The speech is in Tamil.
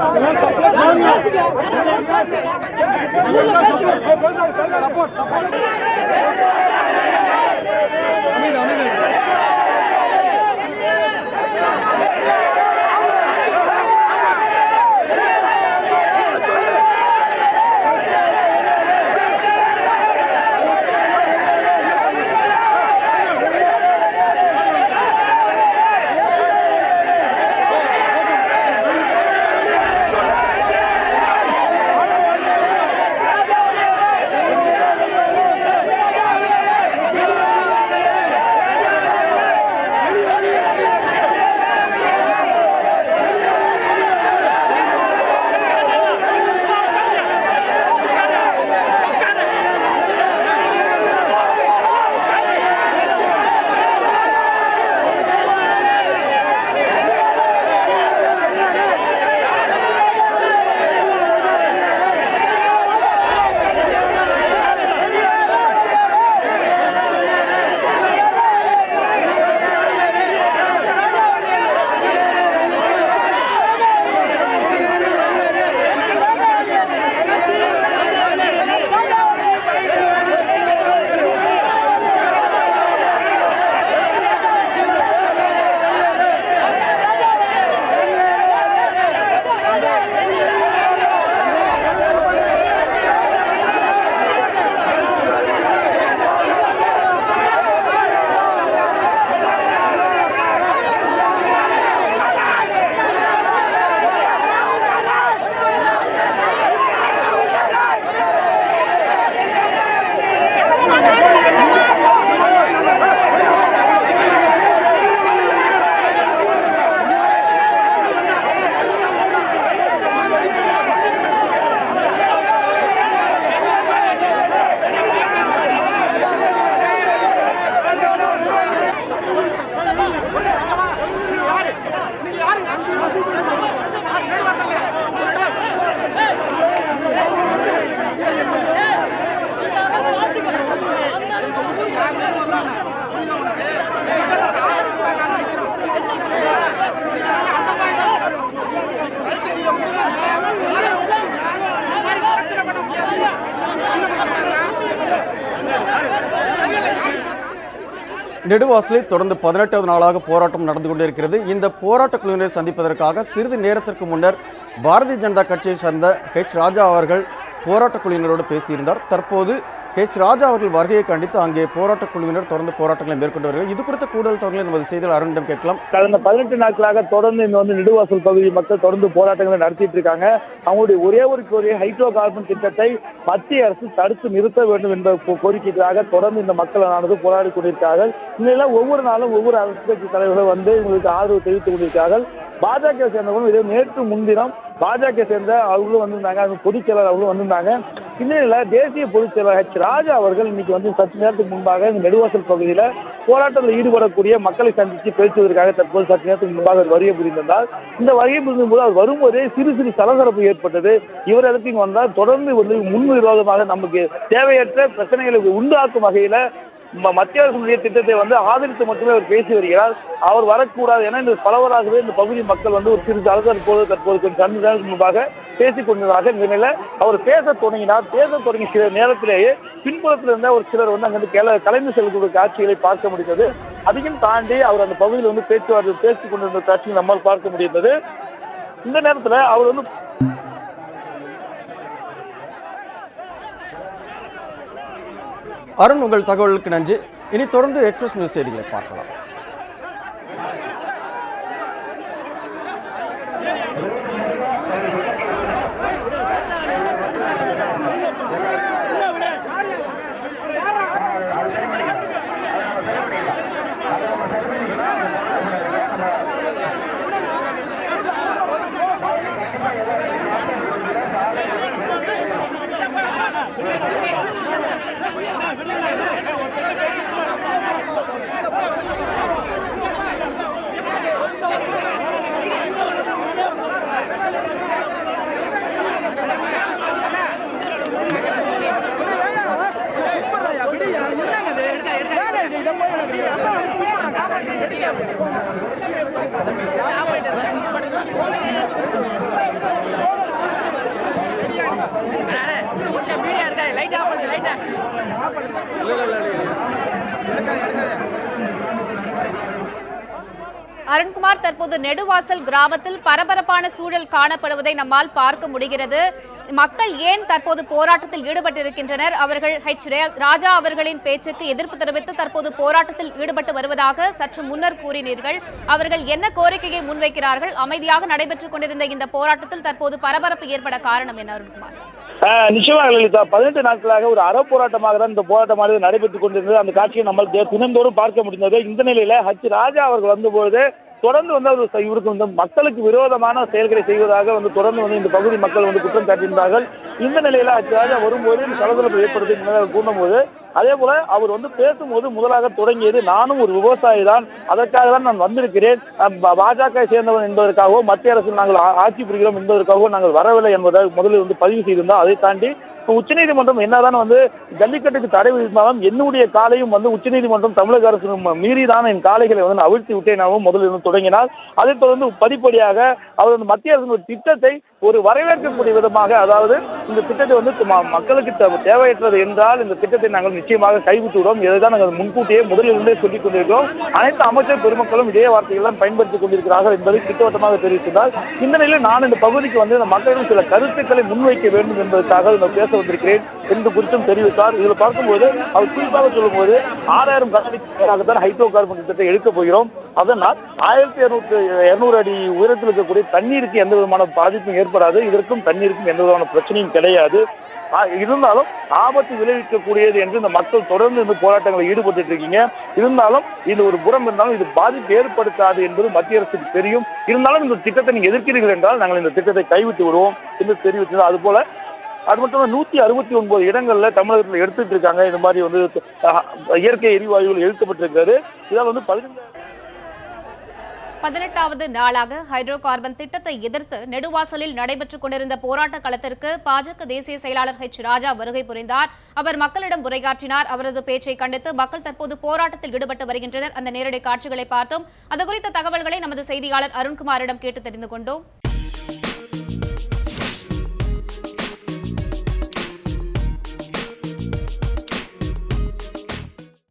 ¡Vamos! நெடுவாசலில் தொடர்ந்து பதினெட்டாவது நாளாக போராட்டம் நடந்து கொண்டிருக்கிறது. இந்த போராட்ட குழுவினரை சந்திப்பதற்காக சிறிது நேரத்திற்கு முன்னர் பாரதிய ஜனதா கட்சியை சேர்ந்த ஹெச் ராஜா அவர்கள் போராட்ட குழுவினரோடு பேசியிருந்தார். தற்போது ஹெச் ராஜா அவர்கள் வருகையை கண்டித்து அங்கே போராட்ட குழுவினர் தொடர்ந்து போராட்டங்களை மேற்கொண்டு வருகிறார் இது குறித்த கூடுதல் தகவலை நமது செய்தியில் அருணிடம் கேட்கலாம். கடந்த பதினெட்டு நாட்களாக தொடர்ந்து இங்க வந்து நெடுவாசல் பகுதி மக்கள் தொடர்ந்து போராட்டங்களை நடத்திட்டு இருக்காங்க. அவங்களுடைய ஒரே ஒரு கோரிய ஹைட்ரோ கார்பன் திட்டத்தை மத்திய அரசு தடுத்து நிறுத்த வேண்டும் என்ற கோரிக்கைக்காக தொடர்ந்து இந்த மக்களானது போராடி கொண்டிருக்கிறார்கள். இந்நிலையில் ஒவ்வொரு நாளும் ஒவ்வொரு அரசு கட்சி தலைவர்கள் வந்து இவங்களுக்கு ஆதரவு தெரிவித்துக் கொண்டிருக்கிறார்கள். பாஜக சேர்ந்தவங்களும் இதே நேற்று முன்தினம் பாஜக சேர்ந்த அவர்களும் வந்திருந்தாங்க. பொதுச் செயலர் அவர்களும் வந்திருந்தாங்க. இந்நிலையில் தேசிய பொதுச் செயலர் ஹெச் ராஜா அவர்கள் இன்னைக்கு வந்து சற்று நேரத்துக்கு முன்பாக இந்த நெடுவாசல் பகுதியில் போராட்டத்தில் ஈடுபடக்கூடிய மக்களை சந்தித்து பேசுவதற்காக தற்போது சற்று நேரத்துக்கு முன்பாக அவர் வருகை புரிந்திருந்தால் இந்த வருகை புரிந்தபோது அவர் வரும்போதே சிறு சிறு சலசலப்பு ஏற்பட்டது. இவர் இடத்துக்கு வந்தால் தொடர்ந்து வந்து முன் விரோதமாக நமக்கு தேவையற்ற பிரச்சனைகளை உண்டாக்கும் வகையில ம- மத்திய அரசுடைய திட்டத்தை வந்து ஆதரித்து மட்டுமே அவர் பேசி வருகிறார். அவர் வரக்கூடாது என இந்த பலவராகவே இந்த பகுதி மக்கள் வந்து ஒரு சிறு தளர்த்தற்போது தற்போது கொஞ்சம் கண்டு முன்பாக பேசிக் கொண்டதாக இந்த நிலையில அவர் பேச தொடங்கினார். பேச தொடங்கிய சில நேரத்திலேயே பின்புறத்தில் இருந்த ஒரு சிலர் வந்து அங்கிருந்து கிள கலைந்து செல்லக்கூடிய காட்சிகளை பார்க்க முடிந்தது. அதையும் தாண்டி அவர் அந்த பகுதியில் வந்து பேச்சுவார்த்தை பேசிக் கொண்டிருந்த காட்சியை நம்மால் பார்க்க முடிந்தது. இந்த நேரத்தில் அவர் வந்து அருண் உங்கள் தகவலுக்கு நன்றி. இனி தொடர்ந்து எக்ஸ்பிரஸ் நியூஸ் செய்திகளை பார்க்கலாம். கொஞ்சம் மீடியா இருக்காது லைட் ஆஃப் பண்ணு அருண்குமார் தற்போது நெடுவாசல் கிராமத்தில் பரபரப்பான சூழல் காணப்படுவதை நம்மால் பார்க்க முடிகிறது. மக்கள் ஏன் தற்போது போராட்டத்தில் ஈடுபட்டிருக்கின்றனர்? அவர்கள் ஹெச் ராஜா அவர்களின் பேச்சுக்கு எதிர்ப்பு தெரிவித்து தற்போது போராட்டத்தில் ஈடுபட்டு வருவதாக சற்று முன்னர் கூறினீர்கள். அவர்கள் என்ன கோரிக்கையை முன்வைக்கிறார்கள்? அமைதியாக நடைபெற்றுக் கொண்டிருந்த இந்த போராட்டத்தில் தற்போது பரபரப்பு ஏற்பட காரணம் என்ன அருண்குமார்? நிச்சயமாக லலிதா. பதினெட்டு நாட்களாக ஒரு அறப்போராட்டமாக தான் இந்த போராட்டமானது நடைபெற்றுக் கொண்டிருந்தது. அந்த காட்சியை நம்ம தினந்தோறும் பார்க்க முடிந்தது. இந்த நிலையில ஹச் ராஜா அவர்கள் வந்தபொழுது தொடர்ந்து வந்து அவர் இவருக்கு வந்து மக்களுக்கு விரோதமான செயல்களை செய்வதாக வந்து தொடர்ந்து வந்து இந்த பகுதி மக்கள் வந்து குற்றம் சாட்டியிருந்தார்கள். இந்த நிலையில ஹச் ராஜா வரும்போது இந்த ஏற்படுத்தி முன்னதாக கூடும்போது அதே போல அவர் வந்து பேசும்போது முதலாக தொடங்கியது நானும் ஒரு விவசாயி தான். அதற்காக தான் நான் வந்திருக்கிறேன். பாஜக சேர்ந்தவன் என்பதற்காகவோ மத்திய அரசு நாங்கள் ஆட்சி புரிகிறோம் என்பதற்காகவோ நாங்கள் வரவில்லை என்பதை முதலில் வந்து பதிவு செய்திருந்தோம் அதை தாண்டி இப்போ உச்சநீதிமன்றம் என்னதான் வந்து ஜல்லிக்கட்டுக்கு தடை விதித்தாலும் என்னுடைய காலையும் வந்து உச்சநீதிமன்றம் தமிழக அரசு மீறிதான் என் காளைகளை வந்து நான் அவிழ்த்து விட்டேன் முதலில் இருந்து தொடங்கினார். அதைத் தொடர்ந்து படிப்படியாக அவர் வந்து மத்திய அரசின் ஒரு திட்டத்தை ஒரு வரவேற்கக்கூடிய விதமாக அதாவது இந்த திட்டத்தை வந்து மக்களுக்கு தேவையற்றது என்றால் இந்த திட்டத்தை நாங்கள் நிச்சயமாக கைவிட்டுவிடும் இதைதான் நாங்கள் முன்கூட்டியே முதலிலிருந்தே சொல்லிக் கொண்டிருக்கிறோம். அனைத்து அமைச்சர் பெருமக்களும் இதே வார்த்தைகள் தான் பயன்படுத்திக் கொண்டிருக்கிறார்கள் என்பதை திட்டவட்டமாக தெரிவித்திருந்தார் இந்த நிலையில் நான் இந்த பகுதிக்கு வந்து இந்த மக்களிடம் சில கருத்துக்களை முன்வைக்க வேண்டும் என்பதற்காக நான் பேச வந்திருக்கிறேன் என்று குறித்தும் தெரிவித்தார். இதில் பார்க்கும்போது அவர் குறிப்பாக சொல்லும்போது ஆறாயிரம் கனஅடிக்கு ஹைட்ரோ கார்பன் திட்டத்தை எடுக்கப் போகிறோம். அதனால் ஆயிரத்தி இருநூத்தி இருநூறு அடி உயரத்தில் இருக்கக்கூடிய தண்ணீருக்கு எந்த விதமான பாதிப்பும் ஏற்படாது. இதற்கும் தண்ணீருக்கும் எந்த விதமான பிரச்சனையும் கிடையாது. இருந்தாலும் ஆபத்து விளைவிக்கக்கூடியது என்று இந்த மக்கள் தொடர்ந்து இந்த போராட்டங்களை ஈடுபட்டு இருக்கீங்க. இருந்தாலும் இது ஒரு புறம் இருந்தாலும் இது பாதிப்பு ஏற்படுத்தாது என்பது மத்திய அரசுக்கு தெரியும். இருந்தாலும் இந்த திட்டத்தை நீங்க எதிர்க்கிறீர்கள் என்றால் நாங்கள் இந்த திட்டத்தை கைவிட்டு விடுவோம் என்று தெரிவித்தது. அதுபோல அது மட்டும் இல்ல, நூத்தி அறுபத்தி ஒன்பது இடங்கள்ல தமிழகத்தில் எடுத்துட்டு இருக்காங்க. இந்த மாதிரி வந்து இயற்கை எரிவாயுகள் எழுத்தப்பட்டிருக்காரு இதால் வந்து பதினஞ்சு பதினெட்டாவது நாளாக ஹைட்ரோ கார்பன் திட்டத்தை எதிர்த்து நெடுவாசலில் நடைபெற்றுக் கொண்டிருந்த போராட்ட களத்திற்கு பாஜக தேசிய செயலாளர் ஹெச் ராஜா வருகை புரிந்தார். அவர் மக்களிடம் உரையாற்றினார். அவரது பேச்சை கண்டித்து மக்கள் தற்போது போராட்டத்தில் ஈடுபட்டு வருகின்றனர். அந்த நேரடி காட்சிகளை பார்த்தோம். அது குறித்த தகவல்களை நமது செய்தியாளர் அருண்குமாரிடம் கேட்டு தெரிந்து கொண்டோம்.